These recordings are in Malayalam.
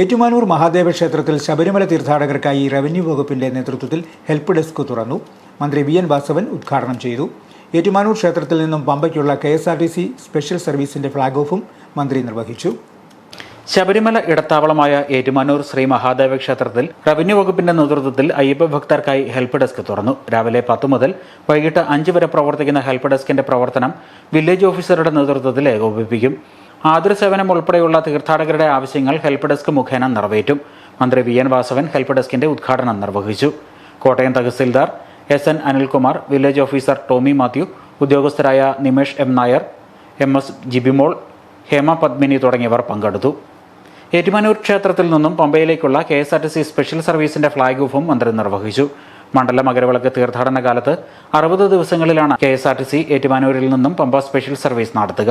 ഏറ്റുമാനൂർ മഹാദേവ ക്ഷേത്രത്തിൽ ശബരിമല തീർത്ഥാടകർക്കായി റവന്യൂ വകുപ്പിന്റെ നേതൃത്വത്തിൽ ഹെൽപ്പ് ഡെസ്ക് തുറന്നു. മന്ത്രി വി എൻ വാസവൻ ഉദ്ഘാടനം ചെയ്തു. ഏറ്റുമാനൂർ ക്ഷേത്രത്തിൽ നിന്നും പമ്പയ്ക്കുള്ള K S R T C special സർവീസിന്റെ ഫ്ളാഗ് ഓഫും മന്ത്രി നിർവഹിച്ചു. ശബരിമല ഇടത്താവളമായ ഏറ്റുമാനൂർ ശ്രീ മഹാദേവ ക്ഷേത്രത്തിൽ റവന്യൂ വകുപ്പിന്റെ നേതൃത്വത്തിൽ അയ്യപ്പ ഭക്തർക്കായി ഹെൽപ്പ് ഡെസ്ക് തുറന്നു. രാവിലെ പത്ത് മുതൽ വൈകിട്ട് അഞ്ച് വരെ പ്രവർത്തിക്കുന്ന ഹെൽപ്പ് ഡെസ്കിന്റെ പ്രവർത്തനം വില്ലേജ് ഓഫീസറുടെ നേതൃത്വത്തിൽ ഏകോപിപ്പിക്കും. ആതുര സേവനം ഉൾപ്പെടെയുള്ള തീർത്ഥാടകരുടെ ആവശ്യങ്ങൾ ഹെൽപ്പ് ഡെസ്ക് മുഖേന നിറവേറ്റും. മന്ത്രി വി എൻ വാസവൻ ഹെൽപ്പ് ഡെസ്കിന്റെ ഉദ്ഘാടനം നിർവഹിച്ചു. Kottayam tahsildar S N Anilkumar village officer Tomy Mathew ഉദ്യോഗസ്ഥരായ Nimesh M Nair M S Jibimol Hema Padmini തുടങ്ങിയവർ പങ്കെടുത്തു. ഏറ്റുമാനൂർ ക്ഷേത്രത്തിൽ നിന്നും പമ്പയിലേക്കുള്ള K S R T C special സർവീസിന്റെ flag ഓഫും മന്ത്രി നിർവഹിച്ചു. മണ്ഡല മകരവിളക്ക് തീർത്ഥാടന കാലത്ത് അറുപത് ദിവസങ്ങളിലാണ് K S R T C ഏറ്റുമാനൂരിൽ നിന്നും പമ്പ സ്പെഷ്യൽ സർവീസ് നടത്തുക.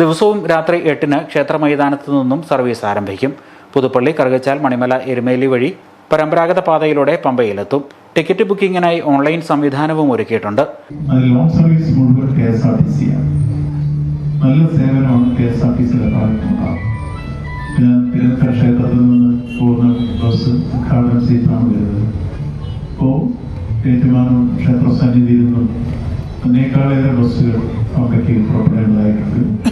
ദിവസവും രാത്രി എട്ടിന് ക്ഷേത്ര മൈതാനത്തു നിന്നും സർവീസ് ആരംഭിക്കും. പുതുപ്പള്ളി കറുകച്ചാൽ മണിമല എരുമേലി വഴി പരമ്പരാഗത പാതയിലൂടെ പമ്പയിലെത്തും. ടിക്കറ്റ് ബുക്കിംഗിനായി ഓൺലൈൻ സംവിധാനവും ഒരുക്കിയിട്ടുണ്ട്. നല്ല ബസ് ക്ഷേത്ര നിന്നും അതിനേക്കാളേറെ ബസ്സുകൾ പമ്പയ്ക്ക് പുറപ്പെടേണ്ടതായിട്ടുണ്ട്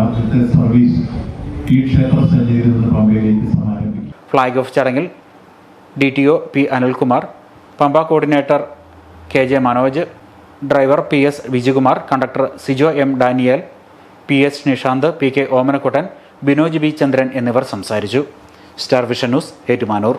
ആദ്യത്തെ സർവീസ് പമ്പയിലേക്ക് ഫ്ളാഗ് ഓഫ് ചടങ്ങിൽ D T O P Anilkumar Pamba coordinator K J Manoj driver P S Vijayakumar conductor Sijo M Daniel P S Nishanth P K Omanakuttan Binoj B Chandran എന്നിവർ സംസാരിച്ചു. Star vision news Ettumanoor.